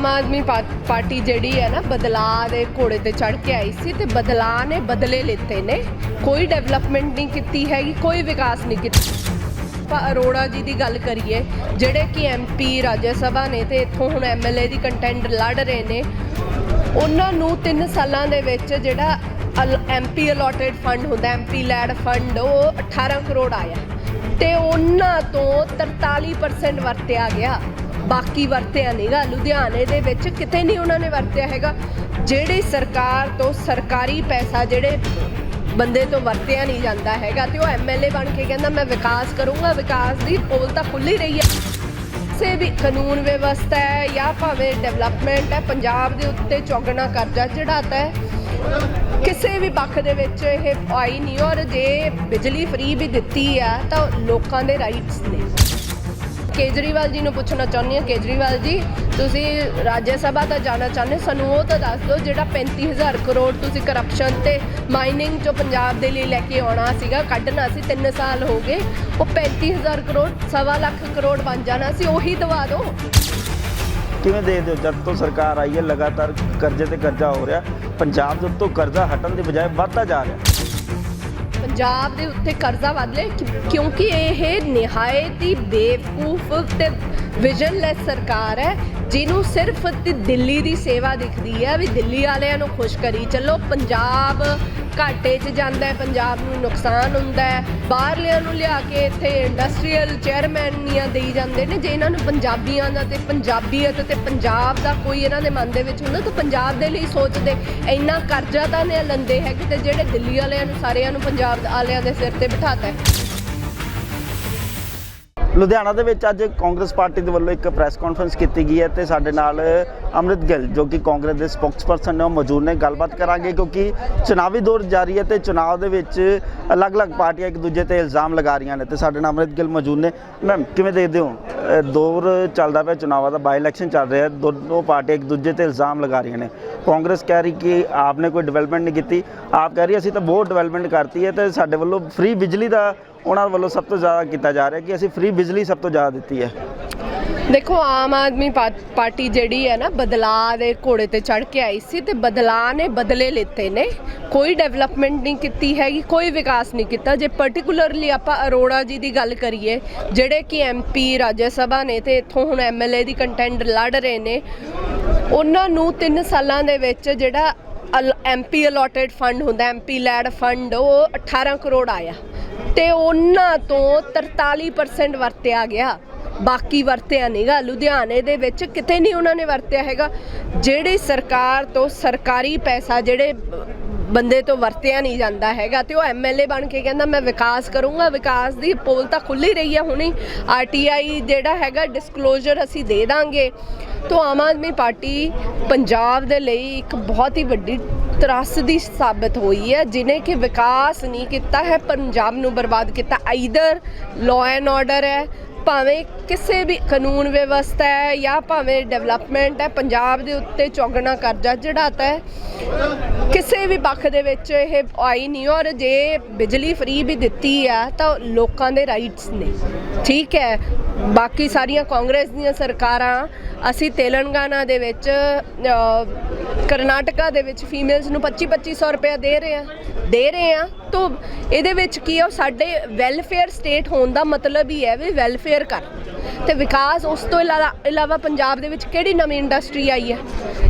ਆਮ ਆਦਮੀ ਪਾ- ਪਾਰਟੀ ਜਿਹੜੀ ਹੈ ਨਾ, ਬਦਲਾਅ ਦੇ ਘੋੜੇ ਤੇ ਚੜ ਕੇ ਆਈ ਸੀ ਤੇ ਬਦਲਾਅ ਨੇ ਬਦਲੇ ਲਿੱਤੇ ਨੇ। ਕੋਈ ਡਿਵੈਲਪਮੈਂਟ ਨਹੀਂ ਕੀਤੀ ਹੈਗੀ, ਕੋਈ ਵਿਕਾਸ ਨਹੀਂ ਕੀਤਾ। ਆਪਾਂ ਅਰੋੜਾ ਜੀ ਦੀ ਗੱਲ ਕਰੀਏ, ਜਿਹੜੇ ਕਿ ਐਮਪੀ ਰਾਜ ਸਭਾ ਨੇ ਤੇ ਇੱਥੋਂ ਹੁਣ ਐਮਐਲਏ ਦੀ ਕੰਟੈਂਟ ਲੜ ਰਹੇ ਨੇ, ਉਹਨਾਂ ਨੂੰ 3 ਸਾਲਾਂ ਦੇ ਵਿੱਚ ਜਿਹੜਾ ਐਮਪੀ ਅਲੋਟਡ ਫੰਡ ਹੁੰਦਾ ਐਮਪੀ ਲੈਡ ਫੰਡ ਉਹ 18 ਕਰੋੜ ਆਇਆ। ਤੇ ਉਹਨਾਂ ਤੋਂ 43% ਵਰਤਿਆ ਗਿਆ। ਬਾਕੀ ਵਰਤਿਆ ਨਹੀਂਗਾ ਲੁਧਿਆਣੇ ਦੇ ਵਿੱਚ ਕਿਤੇ ਨਹੀਂ ਉਹਨਾਂ ਨੇ ਵਰਤਿਆ ਹੈਗਾ। ਜਿਹੜੀ ਸਰਕਾਰ ਤੋਂ ਸਰਕਾਰੀ ਪੈਸਾ ਜਿਹੜੇ ਬੰਦੇ ਤੋਂ ਵਰਤਿਆ ਨਹੀਂ ਜਾਂਦਾ ਹੈਗਾ ਤੇ ਉਹ ਐਮਐਲਏ ਬਣ ਕੇ ਕਹਿੰਦਾ, ਮੈਂ ਵਿਕਾਸ ਕਰੂੰਗਾ, ਵਿਕਾਸ ਦੀ ਪੋਲ ਤਾਂ ਖੁੱਲੀ ਰਹੀ ਹੈ। ਕਿਸੇ ਵੀ ਕਾਨੂੰਨ ਵਿਵਸਥਾ ਹੈ ਜਾਂ ਭਾਵੇਂ ਡਿਵੈਲਪਮੈਂਟ ਹੈ, ਪੰਜਾਬ ਦੇ ਉੱਤੇ ਚੌਗਣਾ ਕਰਜ਼ਾ ਚੜਾਤਾ ਹੈ। ਕਿਸੇ ਵੀ ਪੱਖ ਦੇ ਵਿੱਚ ਇਹ ਆਈ ਨਹੀਂ ਔਰ ਜੇ ਬਿਜਲੀ ਫ੍ਰੀ ਵੀ ਦਿੱਤੀ ਆ ਤਾਂ ਲੋਕਾਂ ਦੇ ਰਾਈਟਸ ਨੇ। ਕੇਜਰੀਵਾਲ ਜੀ ਨੂੰ ਪੁੱਛਣਾ ਚਾਹੁੰਦੀ ਹਾਂ। ਕੇਜਰੀਵਾਲ ਜੀ ਤੁਸੀਂ ਰਾਜ ਸਭਾ ਤਾਂ ਜਾਣਾ ਚਾਹੁੰਦੇ ਹੋ, ਸਾਨੂੰ ਉਹ ਤਾਂ ਦੱਸ ਦਿਓ ਜਿਹੜਾ 35000 ਕਰੋੜ ਤੁਸੀਂ ਕਰਪਸ਼ਨ ਤੇ ਮਾਈਨਿੰਗ ਚੋਂ ਪੰਜਾਬ ਦੇ ਲਈ ਲੈ ਕੇ ਆਉਣਾ ਸੀਗਾ ਕੱਢਣਾ ਸੀ 3 ਸਾਲ ਹੋ ਗਏ। ਉਹ 35000 ਕਰੋੜ ਸਵਾ ਲੱਖ ਕਰੋੜ ਬਣ ਜਾਣਾ ਸੀ ਉਹੀ ਦਵਾ ਦਿਓ। ਕਿਵੇਂ ਦੇਖਦੇ ਹੋ ਜਦ ਤੋਂ ਸਰਕਾਰ ਆਈ ਹੈ ਲਗਾਤਾਰ ਕਰਜ਼ੇ ਤੇ ਕਰਜ਼ਾ ਹੋ ਰਿਹਾ ਪੰਜਾਬ ਦੇ ਉੱਤੋਂ ਕਰਜ਼ਾ ਹਟਣ ਦੀ ਬਜਾਏ ਵੱਧਦਾ ਜਾ ਰਿਹਾ। ਪੰਜਾਬ ਦੇ ਉੱਤੇ ਕਰਜ਼ਾ ਵੱਧ ਲਿਆ ਕਿਉਂਕਿ ਇਹ ਨਿਹਾਇਤ ਹੀ ਬੇਵਕੂਫ ਤੇ ਵਿਜ਼ਨਲੈਸ ਸਰਕਾਰ ਹੈ। ਜਿਹਨੂੰ ਸਿਰਫ ਤੇ ਦਿੱਲੀ ਦੀ ਸੇਵਾ ਦਿਖਦੀ ਹੈ ਵੀ ਦਿੱਲੀ ਵਾਲਿਆਂ ਨੂੰ ਖੁਸ਼ ਕਰੀ ਚੱਲੋ। ਪੰਜਾਬ ਘਾਟੇ 'ਚ ਜਾਂਦਾ ਹੈ, ਪੰਜਾਬ ਨੂੰ ਨੁਕਸਾਨ ਹੁੰਦਾ ਹੈ। ਬਾਹਰਲਿਆਂ ਨੂੰ ਲਿਆ ਕੇ ਇੱਥੇ ਇੰਡਸਟਰੀਅਲ ਚੇਅਰਮੈਨੀਆਂ ਦੇਈ ਜਾਂਦੇ ਨੇ। ਜੇ ਇਹਨਾਂ ਨੂੰ ਪੰਜਾਬੀਆਂ ਦਾ ਤੇ ਪੰਜਾਬੀਅਤ ਤੇ ਪੰਜਾਬ ਦਾ ਕੋਈ ਇਹਨਾਂ ਦੇ ਮਨ ਦੇ ਵਿੱਚ ਹੁੰਦਾ, ਤਾਂ ਪੰਜਾਬ ਦੇ ਲਈ ਸੋਚਦੇ, ਇੰਨਾ ਕਰਜ਼ਾ ਤਾਂ ਨੇ ਲੰਦੇ ਹੈ ਕਿਤੇ ਜਿਹੜੇ ਦਿੱਲੀ ਵਾਲਿਆਂ ਨੂੰ, ਸਾਰਿਆਂ ਨੂੰ ਪੰਜਾਬ ਵਾਲਿਆਂ ਦੇ ਸਿਰ ਤੇ ਬਿਠਾਤਾ ਹੈ। ਲੁਧਿਆਣਾ ਦੇ ਵਿੱਚ ਅੱਜ ਕਾਂਗਰਸ ਪਾਰਟੀ ਦੇ ਵੱਲੋਂ ਇੱਕ ਪ੍ਰੈਸ ਕਾਨਫਰੰਸ ਕੀਤੀ ਗਈ ਹੈ ਤੇ ਸਾਡੇ ਨਾਲ ਅੰਮ੍ਰਿਤ ਗਿੱਲ, ਜੋ ਕਿ ਕਾਂਗਰਸ ਦੇ ਸਪੋਕਸਪਰਸਨ ਨੇ, ਉਹ ਮੌਜੂਦ ਨੇ। ਗੱਲਬਾਤ ਕਰਾਂਗੇ ਕਿਉਂਕਿ ਚੁਣਾਵੀ ਦੌਰ ਜਾਰੀ ਹੈ ਤੇ ਚੁਣਾਵ ਦੇ ਵਿੱਚ ਅਲੱਗ-ਅਲੱਗ ਪਾਰਟੀਆਂ ਇੱਕ ਦੂਜੇ ਤੇ ਇਲਜ਼ਾਮ ਲਗਾ ਰਹੀਆਂ ਨੇ ਤੇ ਸਾਡੇ ਨਾਲ ਅੰਮ੍ਰਿਤ ਗਿੱਲ ਮੌਜੂਦ ਨੇ। ਮੈਮ, ਕਿਵੇਂ ਦੇਖਦੇ ਹੋ? ਦੌਰ ਚੱਲਦਾ ਪਿਆ, ਚੁਣਾਵਾਂ ਦਾ ਬਾਈ ਇਲੈਕਸ਼ਨ ਚੱਲ ਰਿਹਾ ਹੈ ਦੋਨੋਂ ਪਾਰਟੀਆਂ ਇੱਕ ਦੂਜੇ ਤੇ ਇਲਜ਼ਾਮ ਲਗਾ ਰਹੀਆਂ ਨੇ। ਕਾਂਗਰਸ ਕਹਿ ਰਹੀ ਕਿ ਆਪਨੇ ਕੋਈ ਡਿਵੈਲਪਮੈਂਟ ਨਹੀਂ ਕੀਤੀ। ਆਪ ਕਹਿ ਰਹੀ, ਅਸੀਂ ਤਾਂ ਬਹੁਤ ਡਿਵੈਲਪਮੈਂਟ ਕਰਤੀ ਹੈ ਤੇ ਸਾਡੇ ਵੱਲੋਂ ਫ੍ਰੀ ਬਿਜਲੀ ਦਾ ਉਹਨਾਂ ਵੱਲੋਂ ਸਭ ਤੋਂ ਜ਼ਿਆਦਾ ਕੀਤਾ ਜਾ ਰਿਹਾ ਕਿ ਅਸੀਂ ਫ੍ਰੀ ਬਿਜਲੀ ਸਭ ਤੋਂ ਜ਼ਿਆਦਾ ਦਿੱਤੀ ਹੈ। ਦੇਖੋ, ਆਮ ਆਦਮੀ ਪਾ- ਪਾਰਟੀ ਜਿਹੜੀ ਹੈ ਨਾ, ਬਦਲਾਅ ਦੇ ਘੋੜੇ ਤੇ ਚੜ ਕੇ ਆਈ ਸੀ ਤੇ ਬਦਲਾਅ ਨੇ ਬਦਲੇ ਲਿੱਤੇ ਨੇ। ਕੋਈ ਡਿਵੈਲਪਮੈਂਟ ਨਹੀਂ ਕੀਤੀ ਹੈਗੀ, ਕੋਈ ਵਿਕਾਸ ਨਹੀਂ ਕੀਤਾ। ਜੇ ਪਾਰਟਿਕੂਲਰਲੀ ਆਪਾਂ ਅਰੋੜਾ ਜੀ ਦੀ ਗੱਲ ਕਰੀਏ, ਜਿਹੜੇ ਕਿ ਐਮਪੀ ਰਾਜ ਸਭਾ ਨੇ ਤੇ ਇੱਥੋਂ ਹੁਣ ਐਮਐਲਏ ਦੀ ਕੰਟੈਂਟ ਲੜ ਰਹੇ ਨੇ, ਉਹਨਾਂ ਨੂੰ 3 ਸਾਲਾਂ ਦੇ ਵਿੱਚ ਜਿਹੜਾ ਐਮਪੀ ਅਲੋਟਡ ਫੰਡ ਹੁੰਦਾ ਐਮਪੀ ਲੈਡ ਫੰਡ ਉਹ 18 ਕਰੋੜ ਆਇਆ। ਤੇ ਉਹਨਾਂ ਤੋਂ 43% ਵਰਤਿਆ ਗਿਆ। ਬਾਕੀ ਵਰਤਿਆ ਨਹੀਂਗਾ ਲੁਧਿਆਣੇ ਦੇ ਵਿੱਚ ਕਿਤੇ ਨਹੀਂ ਉਹਨਾਂ ਨੇ ਵਰਤਿਆ ਹੈਗਾ। ਜਿਹੜੀ ਸਰਕਾਰ ਤੋਂ ਸਰਕਾਰੀ ਪੈਸਾ ਜਿਹੜੇ ਬੰਦੇ ਤੋਂ ਵਰਤਿਆ ਨਹੀਂ ਜਾਂਦਾ ਹੈਗਾ ਤੇ ਉਹ ਐਮਐਲਏ ਬਣ ਕੇ ਕਹਿੰਦਾ, ਮੈਂ ਵਿਕਾਸ ਕਰੂੰਗਾ। ਵਿਕਾਸ ਦੀ ਪੋਲ ਤਾਂ ਖੁੱਲੀ ਰਹੀ ਹੈ ਹੁਣੀ। ਆਰਟੀਆਈ ਜਿਹੜਾ ਹੈਗਾ ਡਿਸਕਲੋਜ਼ਰ ਅਸੀਂ ਦੇ ਦਾਂਗੇ। ਤੋਂ ਆਮ ਆਦਮੀ ਪਾਰਟੀ ਪੰਜਾਬ ਦੇ ਲਈ ਇੱਕ ਬਹੁਤ ਹੀ ਵੱਡੀ ਤਰਾਸਦੀ ਸਾਬਤ ਹੋਈ ਹੈ, ਜਿਨੇ ਕਿ ਵਿਕਾਸ ਨਹੀਂ ਕੀਤਾ ਹੈ, ਪੰਜਾਬ ਨੂੰ ਬਰਬਾਦ ਕੀਤਾ। ਆਈਦਰ ਲਾਅ ਐਂਡ ਆਰਡਰ ਹੈ, ਭਾਵੇਂ ਕਿਸੇ ਵੀ ਕਾਨੂੰਨ ਵਿਵਸਥਾ ਹੈ ਜਾਂ ਭਾਵੇਂ ਡਿਵੈਲਪਮੈਂਟ ਹੈ, ਪੰਜਾਬ ਦੇ ਉੱਤੇ ਚੌਗਣਾ ਕਰਜ਼ਾ ਚੜਾਤਾ ਹੈ। ਕਿਸੇ ਵੀ ਪੱਖ ਦੇ ਵਿੱਚ ਇਹ ਆਈ ਨਹੀਂ, ਔਰ ਜੇ ਬਿਜਲੀ ਫ੍ਰੀ ਵੀ ਦਿੱਤੀ ਆ, ਤਾਂ ਲੋਕਾਂ ਦੇ ਰਾਈਟਸ ਨੇ। ਠੀਕ ਹੈ ਬਾਕੀ ਸਾਰੀਆਂ ਕਾਂਗਰਸ ਦੀਆਂ ਸਰਕਾਰਾਂ, ਅਸੀਂ ਤੇਲੰਗਾਨਾ ਦੇ ਵਿੱਚ ਕਰਨਾਟਕਾ ਦੇ ਵਿੱਚ ਫੀਮੇਲਸ ਨੂੰ 25 2500 ਰੁਪਏ ਦੇ ਰਹੇ ਆ ਦੇ ਰਹੇ ਆ ਤਾਂ ਇਹਦੇ ਵਿੱਚ ਕੀ ਆ, ਉਹ ਸਾਡੇ ਵੈਲਫੇਅਰ ਸਟੇਟ ਹੋਣ ਦਾ ਮਤਲਬ ਹੀ ਹੈ ਵੀ ਵੈਲਫੇਅਰ ਕਰ। ਤੇ ਵਿਕਾਸ ਉਸ ਤੋਂ ਇਲਾਵਾ ਇਲਾਵਾ ਪੰਜਾਬ ਦੇ ਵਿੱਚ ਕਿਹੜੀ ਨਵੀਂ ਇੰਡਸਟਰੀ ਆਈ ਹੈ?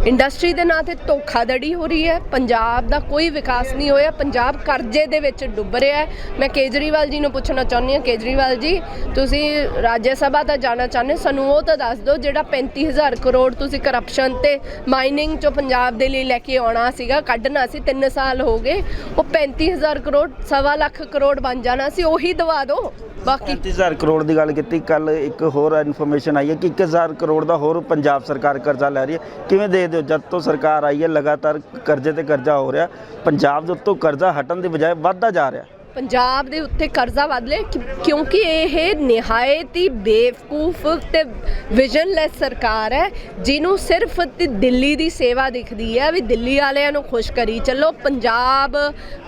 ਇੰਡਸਟਰੀ ਦੇ ਨਾਂ ਤੇ ਧੋਖਾਧੜੀ ਹੋ ਰਹੀ ਹੈ। ਪੰਜਾਬ ਦਾ ਕੋਈ ਵਿਕਾਸ ਨਹੀਂ ਹੋਇਆ। ਪੰਜਾਬ ਕਰਜ਼ੇ ਦੇ ਵਿੱਚ ਡੁੱਬ ਰਿਹਾ ਹੈ। ਮੈਂ ਕੇਜਰੀਵਾਲ ਜੀ ਨੂੰ ਪੁੱਛਣਾ ਚਾਹੁੰਦੀ ਹਾਂ। ਕੇਜਰੀਵਾਲ ਜੀ ਤੁਸੀਂ ਰਾਜ ਸਭਾ ਦਾ ਜਾਣਾ ਚਾਹੁੰਦੇ ਹੋ, ਸਾਨੂੰ ਉਹ ਤਾਂ ਦੱਸ ਦਿਓ ਜਿਹੜਾ 35000 ਕਰੋੜ ਤੁਸੀਂ ਕਰਪਸ਼ਨ ਤੇ ਮਾਈਨਿੰਗ ਚੋਂ ਪੰਜਾਬ ਦੇ ਲਈ ਲੈ ਕੇ ਆਉਣਾ ਸੀਗਾ ਕੱਢਣਾ ਸੀ 3 ਸਾਲ ਹੋ ਗਏ। ਉਹ 35000 ਕਰੋੜ ਸਵਾ ਲੱਖ ਕਰੋੜ ਬਣ ਜਾਣਾ ਸੀ। ਉਹੀ ਦਵਾ ਦਿਓ। ਬਾਕੀ 35000 ਕਰੋੜ ਦੀ ਗੱਲ ਕੀਤੀ ਕੱਲ ਇੱਕ ਇੱਕ ਹੋਰ ਇਨਫੋਰਮੇਸ਼ਨ ਆਈ ਹੈ ਕਿ 1000 ਕਰੋੜ ਦਾ ਹੋਰ ਪੰਜਾਬ ਸਰਕਾਰ ਕਰਜ਼ਾ ਲੈ ਰਹੀ ਹੈ। ਕਿਵੇਂ ਦੇਖਦੇ ਹੋ ਜਦ ਤੋਂ ਸਰਕਾਰ ਆਈ ਹੈ, ਲਗਾਤਾਰ ਕਰਜ਼ੇ ਤੇ ਕਰਜ਼ਾ ਹੋ ਰਿਹਾ, ਪੰਜਾਬ ਦੇ ਉੱਤੋਂ ਕਰਜ਼ਾ ਹਟਣ ਦੀ ਬਜਾਏ ਵੱਧਦਾ ਜਾ ਰਿਹਾ। ਪੰਜਾਬ ਦੇ ਉੱਤੇ ਕਰਜ਼ਾ ਵੱਧ ਲਿਆ, ਕਿ- ਕਿਉਂਕਿ ਇਹ ਨਿਹਾਇਤ ਹੀ ਬੇਵਕੂਫ ਤੇ ਵਿਜ਼ਨਲੈਸ ਸਰਕਾਰ ਹੈ, ਜਿਹਨੂੰ ਸਿਰਫ ਤੇ ਦਿੱਲੀ ਦੀ ਸੇਵਾ ਦਿਖਦੀ ਹੈ, ਵੀ ਦਿੱਲੀ ਵਾਲਿਆਂ ਨੂੰ ਖੁਸ਼ ਕਰੀ ਚੱਲੋ। ਪੰਜਾਬ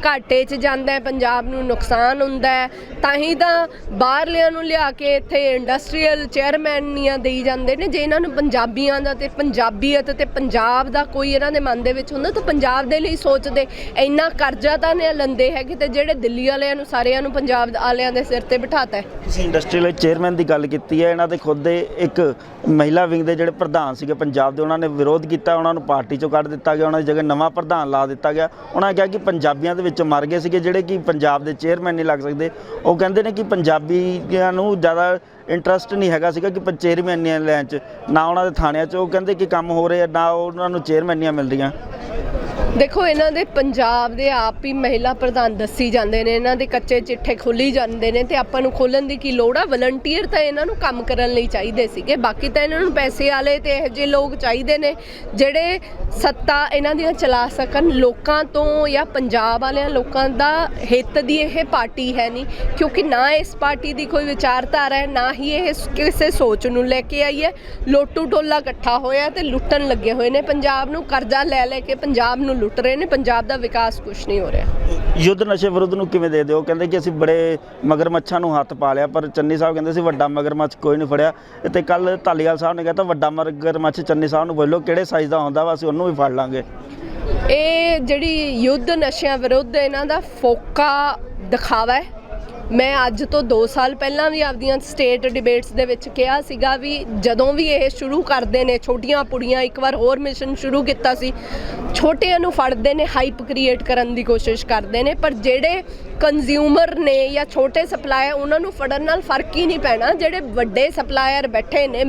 ਘਾਟੇ 'ਚ ਜਾਂਦਾ ਹੈ, ਪੰਜਾਬ ਨੂੰ ਨੁਕਸਾਨ ਹੁੰਦਾ ਹੈ, ਤਾਂ ਹੀ ਤਾਂ ਬਾਹਰਲਿਆਂ ਨੂੰ ਲਿਆ ਕੇ ਇੱਥੇ ਇੰਡਸਟਰੀਅਲ ਚੇਅਰਮੈਨੀਆਂ ਦੇਈ ਜਾਂਦੇ ਨੇ। ਜੇ ਇਹਨਾਂ ਨੂੰ ਪੰਜਾਬੀਆਂ ਦਾ ਤੇ ਪੰਜਾਬੀਅਤ ਤੇ ਪੰਜਾਬ ਦਾ ਕੋਈ ਇਹਨਾਂ ਦੇ ਮਨ ਦੇ ਵਿੱਚ ਹੁੰਦਾ, ਤਾਂ ਪੰਜਾਬ ਦੇ ਲਈ ਸੋਚਦੇ, ਇੰਨਾ ਕਰਜ਼ਾ ਤਾਂ ਨਹੀਂ ਲੈਂਦੇ ਹੈਗੇ ਤੇ ਜਿਹੜੇ ਦਿੱਲੀ ਵਾਲਿਆਂ ਨੂੰ, ਸਾਰਿਆਂ ਨੂੰ ਪੰਜਾਬ ਵਾਲਿਆਂ ਦੇ ਸਿਰ ਤੇ ਬਿਠਾਤਾ ਹੈ। ਤੁਸੀਂ ਇੰਡਸਟਰੀਅਲ ਚੇਅਰਮੈਨ ਦੀ ਗੱਲ ਕੀਤੀ ਹੈ, ਇਹਨਾਂ ਦੇ ਖੁਦ ਦੇ ਇੱਕ ਮਹਿਲਾ ਵਿੰਗ ਦੇ ਜਿਹੜੇ ਪ੍ਰਧਾਨ ਸੀਗੇ ਪੰਜਾਬ ਦੇ, ਉਹਨਾਂ ਨੇ ਵਿਰੋਧ ਕੀਤਾ, ਉਹਨਾਂ ਨੂੰ ਪਾਰਟੀ ਚੋਂ ਕੱਢ ਦਿੱਤਾ ਗਿਆ, ਉਹਨਾਂ ਦੀ ਜਗ੍ਹਾ ਨਵਾਂ ਪ੍ਰਧਾਨ ਲਾ ਦਿੱਤਾ ਗਿਆ। ਉਹਨਾਂ ਨੇ ਕਿਹਾ ਕਿ ਪੰਜਾਬੀਆਂ ਦੇ ਵਿੱਚ ਮਰ ਗਏ ਸੀਗੇ, ਜਿਹੜੇ ਕਿ ਪੰਜਾਬ ਦੇ ਚੇਅਰਮੈਨ ਨਹੀਂ ਲੱਗ ਸਕਦੇ। ਉਹ ਕਹਿੰਦੇ ਨੇ ਕਿ ਪੰਜਾਬੀਆਂ ਨੂੰ ਜ਼ਿਆਦਾ ਇੰਟਰਸਟ ਨਹੀਂ ਹੈਗਾ ਸੀਗਾ ਕਿ ਚੇਅਰਮੈਨੀਆਂ ਲੈਣ ਚ, ਨਾ ਉਹਨਾਂ ਦੇ ਥਾਣਿਆਂ ਚ। ਉਹ ਕਹਿੰਦੇ ਕਿ ਕੰਮ ਹੋ ਰਹੇ ਆ ਨਾ ਉਹਨਾਂ ਨੂੰ ਚੇਅਰਮੈਨੀਆਂ ਮਿਲ ਰਹੀਆਂ। ਦੇਖੋ, ਇਹਨਾਂ ਦੇ ਪੰਜਾਬ ਦੇ ਆਪ ਹੀ ਮਹਿਲਾ ਪ੍ਰਧਾਨ ਦੱਸੀ ਜਾਂਦੇ ਨੇ, ਇਹਨਾਂ ਦੇ ਕੱਚੇ ਚਿੱਠੇ ਖੁੱਲੀ ਜਾਂਦੇ ਨੇ ਤੇ ਆਪਾਂ ਨੂੰ ਖੋਲਣ ਦੀ ਕੀ ਲੋੜ ਆ? ਵਲੰਟੀਅਰ ਤਾਂ ਇਹਨਾਂ ਨੂੰ ਕੰਮ ਕਰਨ ਲਈ ਚਾਹੀਦੇ ਸੀਗੇ, ਬਾਕੀ ਤਾਂ ਇਹਨਾਂ ਨੂੰ ਪੈਸੇ ਵਾਲੇ ਤੇ ਇਹੋ ਜਿਹੇ ਲੋਕ ਚਾਹੀਦੇ ਨੇ ਜਿਹੜੇ ਸੱਤਾ ਇਹਨਾਂ ਦੀਆਂ ਚਲਾ ਸਕਣ। ਲੋਕਾਂ ਤੋਂ ਜਾਂ ਪੰਜਾਬ ਵਾਲਿਆਂ ਲੋਕਾਂ ਦਾ ਹਿੱਤ ਦੀ ਇਹ ਪਾਰਟੀ ਹੈ ਨਹੀਂ, ਕਿਉਂਕਿ ਨਾ ਇਸ ਪਾਰਟੀ ਦੀ ਕੋਈ ਵਿਚਾਰਧਾਰਾ ਹੈ, ਨਾ ਹੀ ਇਹ ਕਿਸੇ ਸੋਚ ਨੂੰ ਲੈ ਕੇ ਆਈ ਹੈ। ਲੋਟੂ ਟੋਲਾ ਇਕੱਠਾ ਹੋਇਆ ਤੇ ਲੁੱਟਣ ਲੱਗੇ ਹੋਏ ਨੇ। ਪੰਜਾਬ ਨੂੰ ਕਰਜ਼ਾ ਲੈ ਲੈ ਕੇ ਪੰਜਾਬ ਨੂੰ ਲੁੱਟ ਰਹੇ ਨੇ ਪੰਜਾਬ ਦਾ ਵਿਕਾਸ ਕੁਝ ਨਹੀਂ ਹੋ ਰਿਹਾ। ਯੁੱਧ ਨਸ਼ੇ ਵਿਰੁੱਧ ਨੂੰ ਕਿਵੇਂ ਦੇ ਦਿਓ ਕਹਿੰਦੇ ਕਿ ਅਸੀਂ ਬੜੇ ਮਗਰਮੱਛਾਂ ਨੂੰ ਹੱਥ ਪਾ ਲਿਆ ਪਰ ਚੰਨੀ ਸਾਹਿਬ ਕਹਿੰਦੇ ਸੀ ਵੱਡਾ ਮਗਰਮੱਛ ਕੋਈ ਨਹੀਂ ਫੜਿਆ। ਤੇ ਕੱਲ ਧਾਲੀਵਾਲ ਸਾਹਿਬ ਨੇ ਕਹਿਤਾ ਵੱਡਾ ਮਗਰਮੱਛ ਚੰਨੀ ਸਾਹਿਬ ਨੂੰ ਬੋਲੋ ਕਿਹੜੇ ਸਾਈਜ਼ ਦਾ ਹੁੰਦਾ ਵਾ ਅਸੀਂ ਉਹਨੂੰ ਵੀ ਫੜ ਲਾਂਗੇ। ਇਹ ਜਿਹੜੀ ਯੁੱਧ ਨਸ਼ਿਆਂ ਵਿਰੁੱਧ ਇਹਨਾਂ ਦਾ ਫੋਕਾ ਦਿਖਾਵਾ ਹੈ ਮੈਂ ਅੱਜ ਤੋਂ 2 ਸਾਲ ਪਹਿਲਾਂ ਵੀ ਆਪਦੀਆਂ ਸਟੇਟ ਡਿਬੇਟਸ ਦੇ ਵਿੱਚ ਕਿਹਾ ਸੀਗਾ ਵੀ ਜਦੋਂ ਵੀ ਇਹ ਸ਼ੁਰੂ ਕਰਦੇ ਨੇ, ਛੋਟੀਆਂ ਪੁੜੀਆਂ ਇੱਕ ਵਾਰ ਹੋਰ ਮਿਸ਼ਨ ਸ਼ੁਰੂ ਕੀਤਾ ਸੀ, ਛੋਟਿਆਂ ਨੂੰ ਫੜਦੇ ਨੇ ਹਾਈਪ ਕ੍ਰੀਏਟ ਕਰਨ ਦੀ ਕੋਸ਼ਿਸ਼ ਕਰਦੇ ਨੇ, ਪਰ ਜਿਹੜੇ ਕੰਜ਼ਿਊਮਰ ਨੇ ਜਾਂ ਛੋਟੇ ਸਪਲਾਇਰ ਉਹਨਾਂ ਨੂੰ ਫੜਨ ਨਾਲ ਫ਼ਰਕ ਹੀ ਨਹੀਂ ਪੈਣਾ। ਜਿਹੜੇ ਵੱਡੇ ਸਪਲਾਇਰ ਬੈਠੇ ਨੇ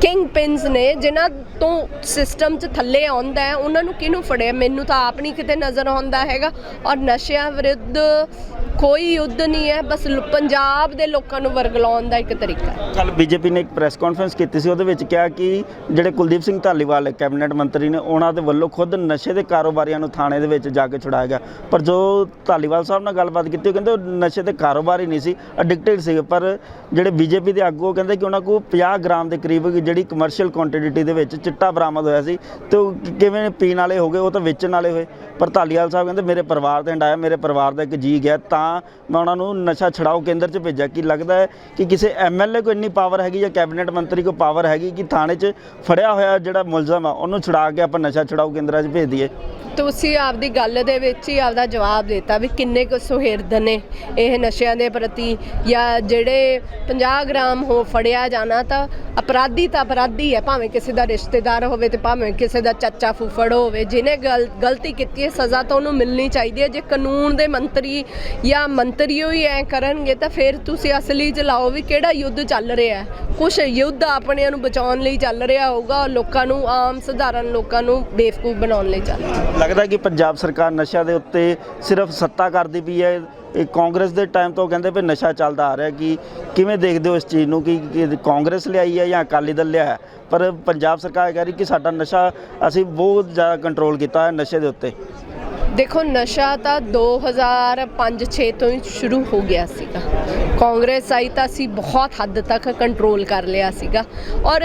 ਕਿੰਗ ਪਿੰਸ ਨੇ, ਜਿਨ੍ਹਾਂ ਤੋਂ ਸਿਸਟਮ 'ਚ ਥੱਲੇ ਆਉਂਦਾ ਹੈ, ਉਹਨਾਂ ਨੂੰ ਕਿਹਨੂੰ ਫੜਿਆ ਮੈਨੂੰ ਤਾਂ ਆਪ ਨਹੀਂ ਕਿਤੇ ਨਜ਼ਰ ਆਉਂਦਾ ਹੈਗਾ। ਔਰ ਨਸ਼ਿਆਂ ਵਿਰੁੱਧ ਕੋਈ ਯੁੱਧ ਨਹੀਂ ਹੈ, ਬਸ ਲ- ਪੰਜਾਬ ਦੇ ਲੋਕਾਂ ਨੂੰ ਵਰਗਲਾਉਣ ਦਾ ਇੱਕ ਤਰੀਕਾ ਹੈ। ਕੱਲ ਬੀਜੇਪੀ ਨੇ ਇੱਕ ਪ੍ਰੈਸ ਕਾਨਫਰੰਸ ਕੀਤੀ ਸੀ, ਉਹਦੇ ਵਿੱਚ ਕਿਹਾ ਕਿ ਜਿਹੜੇ ਕੁਲਦੀਪ ਸਿੰਘ ਧਾਲੀਵਾਲ ਕੈਬਨਿਟ ਮੰਤਰੀ ਨੇ, ਉਹਨਾਂ ਦੇ ਵੱਲੋਂ ਖੁਦ ਨਸ਼ੇ ਦੇ ਕਾਰੋਬਾਰੀਆਂ ਨੂੰ ਥਾਣੇ ਦੇ ਵਿੱਚ ਜਾ ਕੇ ਛੁਡਾਇਆ ਗਿਆ। ਪਰ ਜੋ ਧਾਲੀਵਾਲ ਸਾਹਿਬ ਨਾਲ ਗੱਲਬਾਤ ਕੀਤੀ, ਉਹ ਕਹਿੰਦੇ ਉਹ ਨਸ਼ੇ ਦੇ ਕਾਰੋਬਾਰੀ ਨਹੀਂ ਸੀ ਐਡਿਕਟਡ ਸੀ। ਪਰ ਜਿਹੜੇ ਬੀਜੇਪੀ ਦੇ ਆਗੂ, ਉਹ ਕਹਿੰਦੇ ਕਿ ਉਹਨਾਂ ਕੋਲ 50 ਗ੍ਰਾਮ ਦੇ ਕਰੀਬ ਜਿਹੜੀ ਕਮਰਸ਼ੀਅਲ ਕੁਆਂਟੀਟੀ ਦੇ ਵਿੱਚ ਚਿੱਟਾ ਬਰਾਮਦ ਹੋਇਆ ਸੀ, ਤੇ ਉਹ ਕਿ- ਕਿਵੇਂ ਪੀਣ ਵਾਲੇ ਹੋ ਗਏ, ਉਹ ਤਾਂ ਵੇਚਣ ਵਾਲੇ ਹੋਏ। ਪਰ ਧਾਲੀਵਾਲ ਸਾਹਿਬ ਕਹਿੰਦੇ, ਮੇਰੇ ਪਰਿਵਾਰ ਤੇ ਹੰਡਾਇਆ ਮੇਰੇ ਪਰਿਵਾਰ ਦਾ ਇੱਕ ਜੀ ਗਿਆ, ਤਾਂ ਮੈਂ ਉਹਨਾਂ ਨੂੰ ਨਸ਼ਾ ਛਡਾਓ ਕੇਂਦਰ 'ਚ ਭੇਜਿਆ। ਕਿ ਲੱਗਦਾ ਹੈ ਕਿ ਕਿਸੇ ਐਮਐਲਏ ਕੋ ਇੰਨੀ ਪਾਵਰ ਹੈਗੀ ਜਾਂ ਕੈਬਨਿਟ ਮੰਤਰੀ ਕੋ ਪਾਵਰ ਹੈਗੀ ਕਿ ਥਾਣੇ 'ਚ ਫੜਿਆ ਹੋਇਆ ਜਿਹੜਾ ਮੁਲਜ਼ਮ ਆ, ਉਹਨੂੰ ਛੁਡਾ ਕੇ ਆਪਾਂ ਨਸ਼ਾ ਛਡਾਓ ਕੇਂਦਰਾਂ 'ਚ ਭੇਜ ਦਈਏ? ਤੁਸੀਂ ਆਪਦੀ ਗੱਲ ਦੇ ਵਿੱਚ ਹੀ ਆਪਦਾ ਜਵਾਬ ਦਿੱਤਾ ਵੀ ਕਿੰਨੇ ਕੁ ਸੁਹਿਰਦ ਨੇ ਇਹ ਨਸ਼ਿਆਂ ਦੇ ਪ੍ਰਤੀ ਜਾਂ ਜਿਹੜੇ 50 ਗ੍ਰਾਮ ਹੋ ਫੜਿਆ ਜਾਣਾ ਤਾਂ ਅਪਰਾਧੀ ਤਾਂ ਅਪਰਾਧੀ ਹੈ, ਭਾਵੇਂ ਕਿਸੇ ਦਾ ਰਿਸ਼ਤੇਦਾਰ ਹੋਵੇ ਤੇ ਭਾਵੇਂ ਕਿਸੇ ਦਾ ਚਾਚਾ ਫੁੱਫੜ ਹੋਵੇ, ਜਿਹਨੇ ਗਲ, ਗਲਤੀ ਕੀਤੀ ਹੈ, ਸਜ਼ਾ ਤਾਂ ਉਹਨੂੰ ਮਿਲਣੀ ਚਾਹੀਦੀ ਹੈ। ਜੇ ਕਾਨੂੰਨ ਦੇ ਮੰਤਰੀ ਜਾਂ ਮੰਤਰੀ ਹੀ ਐ ਕਰਨਗੇ ਤਾਂ ਫਿਰ ਤੁਸੀਂ ਅਸਲੀ ਚ ਲਾਓ ਵੀ ਕਿਹੜਾ ਯੁੱਧ ਚੱਲ ਰਿਹਾ ਹੈ। ਕੁਛ ਯੁੱਧ ਆਪਣਿਆਂ ਨੂੰ ਬਚਾਉਣ ਲਈ ਚੱਲ ਰਿਹਾ ਹੋਊਗਾ ਲੋਕਾਂ ਨੂੰ, ਆਮ ਸਧਾਰਨ ਲੋਕਾਂ ਨੂੰ ਬੇਵਕੂਫ ਬਣਾਉਣ ਲਈ ਚੱਲ ਲੱਗਦਾ ਕਿ ਪੰਜਾਬ ਸਰਕਾਰ ਨਸ਼ਾ ਦੇ ਉੱਤੇ ਸਿਰਫ ਸੱਤਾ ਕਰਦੀ ਪਈ ਹੈ। ਇਹ ਕਾਂਗਰਸ ਦੇ ਟਾਈਮ ਤੋਂ ਕਹਿੰਦੇ ਵੀ ਨਸ਼ਾ ਚੱਲਦਾ ਆ ਰਿਹਾ ਕਿ ਕਿਵੇਂ ਦੇਖਦੇ ਹੋ ਇਸ ਚੀਜ਼ ਨੂੰ ਕਿ ਕਿ ਕਾਂਗਰਸ ਲਿਆਈ ਹੈ ਜਾਂ ਅਕਾਲੀ ਦਲ ਲਿਆ ਹੈ? ਪਰ ਪੰਜਾਬ ਸਰਕਾਰ ਕਹਿ ਰਹੀ ਕਿ ਸਾਡਾ ਨਸ਼ਾ ਅਸੀਂ ਬਹੁਤ ਜ਼ਿਆਦਾ ਕੰਟਰੋਲ ਕੀਤਾ ਹੈ ਨਸ਼ੇ ਦੇ ਉੱਤੇ। ਦੇਖੋ, ਨਸ਼ਾ ਤਾਂ 2005-6 ਤੋਂ ਹੀ ਸ਼ੁਰੂ ਹੋ ਗਿਆ ਸੀਗਾ। ਕਾਂਗਰਸ ਆਈ ਤਾਂ ਅਸੀਂ ਬਹੁਤ ਹੱਦ ਤੱਕ ਕੰਟਰੋਲ ਕਰ ਲਿਆ ਸੀਗਾ। ਔਰ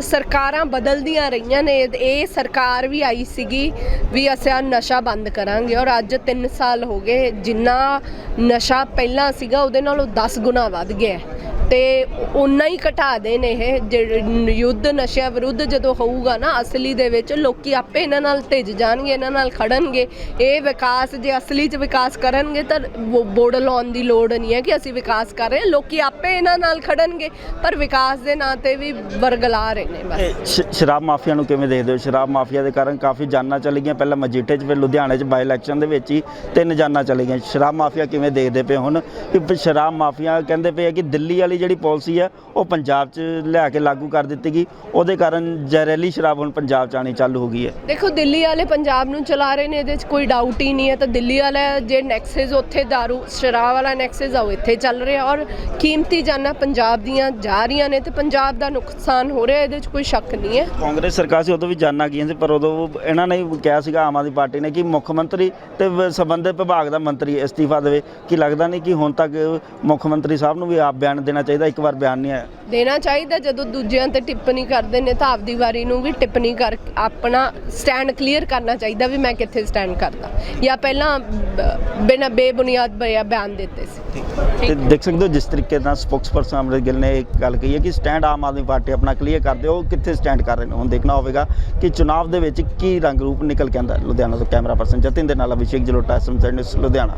ਸਰਕਾਰਾਂ ਬਦਲਦੀਆਂ ਰਹੀਆਂ ਨੇ। ਇਹ ਸਰਕਾਰ ਵੀ ਆਈ ਸੀਗੀ ਵੀ ਅਸੀਂ ਆਹ ਨਸ਼ਾ ਬੰਦ ਕਰਾਂਗੇ। ਔਰ ਅੱਜ 3 ਸਾਲ ਹੋ ਗਏ, ਜਿੰਨਾ ਨਸ਼ਾ ਪਹਿਲਾਂ ਸੀਗਾ, ਉਹਦੇ ਨਾਲੋਂ 10 ਗੁਣਾ ਵੱਧ ਗਿਆ। ਤੇ ਉਨਾ ਹੀ ਘਟਾ ਦੇ ਨੇ ਇਹ, ਜਿਹੜੇ ਯੁੱਧ ਨਸ਼ਿਆਂ ਵਿਰੁੱਧ ਜਦੋਂ ਹੋਊਗਾ ਨਾ ਅਸਲੀ ਦੇ ਵਿੱਚ, ਲੋਕੀ ਆਪੇ ਇਹਨਾਂ ਨਾਲ ਭਿੱਜ ਜਾਣਗੇ, ਇਹਨਾਂ ਨਾਲ ਖੜਨਗੇ। ਇਹ ਵਿਕਾਸ ਜੇ ਅਸਲੀ 'ਚ ਵਿਕਾਸ ਕਰਨਗੇ ਤਾਂ ਵੋ- ਬੋਰਡ ਲਾਉਣ ਦੀ ਲੋੜ ਨਹੀਂ ਹੈ ਕਿ ਅਸੀਂ ਵਿਕਾਸ ਕਰ ਰਹੇ ਹਾਂ। ਲੋਕੀ ਆਪੇ ਇਹਨਾਂ ਨਾਲ ਖੜਨਗੇ, ਪਰ ਵਿਕਾਸ ਦੇ ਨਾਂ ਤੇ ਵੀ ਵਰਗਲਾ ਰਹੇ ਨੇ ਬਸ। ਸ਼ਰਾਬ ਮਾਫੀਆ ਨੂੰ ਕਿਵੇਂ ਦੇਖਦੇ ਹੋ? ਸ਼ਰਾਬ ਮਾਫੀਆ ਦੇ ਕਾਰਨ ਕਾਫੀ ਜਾਨਾਂ ਚਲੀ ਗਈਆਂ। ਪਹਿਲਾਂ ਮਜੀਠੇ 'ਚ, ਫਿਰ ਲੁਧਿਆਣੇ 'ਚ ਬਾਈ ਇਲੈਕਸ਼ਨ ਦੇ ਵਿੱਚ ਹੀ ਤਿੰਨ ਜਾਨਾਂ ਚਲੀ ਗਈਆਂ। ਸ਼ਰਾਬ ਮਾਫੀਆ ਕਿਵੇਂ ਦੇਖਦੇ ਪਏ ਹੁਣ? ਕਿ ਸ਼ਰਾਬ ਮਾਫੀਆ ਕਹਿੰਦੇ ਪਏ ਆ ਕਿ ਦਿੱਲੀ ਵਾਲੀ ਜਿਹੜੀ ਪਾਲਿਸੀ ਹੈ ਉਹ ਪੰਜਾਬ 'ਚ ਲਿਆ ਕੇ ਲਾਗੂ ਕਰ ਦਿੱਤੀ ਗਈ। ਉਹਦੇ ਕਾਰਨ ਜ਼ਹਿਰੀਲੀ ਸ਼ਰਾਬ ਹੁਣ ਪੰਜਾਬ 'ਚ ਆਣੀ ਚਾਲੂ ਹੋ ਗਈ ਹੈ। ਦੇਖੋ ਦਿੱਲੀ ਵਾਲੇ ਪੰਜਾਬ ਨੂੰ ਚਲਾ ਰਹੇ ਨੇ ਇਹਦੇ 'ਚ ਕੋਈ ਡਾਊਟ ਹੀ ਨਹੀਂ ਹੈ। ਤਾਂ ਦਿੱਲੀ ਵਾਲਾ ਜੇ ਨੈਕਸਸ ਉੱਥੇ दारू ਸ਼ਰਾਬ ਵਾਲਾ ਨੈਕਸਸ ਆ ਉਹ ਇੱਥੇ ਚੱਲ ਰਿਹਾ। ਔਰ ਕੀਮਤੀ ਜਾਨਾਂ ਪੰਜਾਬ ਦੀਆਂ ਜਾ ਰਹੀਆਂ ਨੇ ਤੇ ਪੰਜਾਬ ਦਾ ਨੁਕਸਾਨ ਹੋ ਰਿਹਾ ਇਹਦੇ 'ਚ ਕੋਈ ਸ਼ੱਕ ਨਹੀਂ ਹੈ। ਕਾਂਗਰਸ ਸਰਕਾਰ ਸੀ ਉਦੋਂ ਵੀ ਜਾਨਾਂ ਗਈਆਂ ਸੀ ਪਰ ਉਦੋਂ ਇਹਨਾਂ ਨੇ ਕਿਹਾ ਸੀਗਾ ਆਮ ਆਦਮੀ ਪਾਰਟੀ ਨੇ ਕਿ ਮੁੱਖ ਮੰਤਰੀ ਤੇ ਸੰਬੰਧਿਤ ਵਿਭਾਗ ਦਾ ਮੰਤਰੀ ਅਸਤੀਫਾ ਦੇਵੇ। ਕਿ ਲੱਗਦਾ ਨਹੀਂ ਕਿ ਹੁਣ ਤੱਕ ਮੁੱਖ ਮੰਤਰੀ ਸਾਹਿਬ ਨੂੰ ਵੀ ਆਪ ਬਿਆਨ ਦੇਣਾ ਚਾਹੀਦਾ ਇੱਕ ਵਾਰ ਬਿਆਨ ਨਹੀਂ ਆਇਆ। ਦੇਣਾ ਚਾਹੀਦਾ ਜਦੋਂ ਦੂਜਿਆਂ ਤੇ ਟਿੱਪਣੀ ਕਰਦੇ ਨੇ ਤਾਂ ਆਪਦੀ ਵਾਰੀ ਨੂੰ ਵੀ ਟਿੱਪਣੀ ਕਰ ਆਪਣਾ ਸਟੈਂਡ ਕਲੀਅਰ ਕਰਨਾ ਚਾਹੀਦਾ ਵੀ ਮੈਂ ਕਿੱਥੇ ਸਟੈਂਡ ਕਰਦਾ। ਜਾਂ ਪਹਿਲਾਂ ਬਿਨਾਂ ਬੇਬੁਨਿਆਦ ਬਿਆ- ਬਿਆਨ ਦਿੱਤੇ ਸੀ। ਤੇ ਦੇਖ ਸਕਦੇ ਹੋ ਜਿਸ ਤਰੀਕੇ ਨਾਲ ਸਪੋਕਸਪਰਸਨ ਅਮਰਿਤ ਗਿੱਲ ਨੇ ਇੱਕ ਗੱਲ ਕਹੀ ਹੈ ਕਿ ਸਟੈਂਡ ਆਮ ਆਦਮੀ ਪਾਰਟੀ ਆਪਣਾ ਕਲੀਅਰ ਕਰਦੇ ਹੋ ਕਿੱਥੇ ਸਟੈਂਡ ਕਰ ਰਹੇ ਨੇ। ਹੁਣ ਦੇਖਣਾ ਹੋਵੇਗਾ ਕਿ ਚੁਣਾਵ ਦੇ ਵਿੱਚ ਕੀ ਰੰਗ ਰੂਪ ਨਿਕਲ ਕੇ ਆਉਂਦਾ ਹੈ। ਲੁਧਿਆਣਾ ਤੋਂ ਕੈਮਰਾ ਪਰਸਨ ਜਤਿਨ ਦੇ ਨਾਲ ਅਭਿਸ਼ੇਕ ਜਲੋਟਾ ਨਿਊਜ਼ ਲੁਧਿਆਣਾ।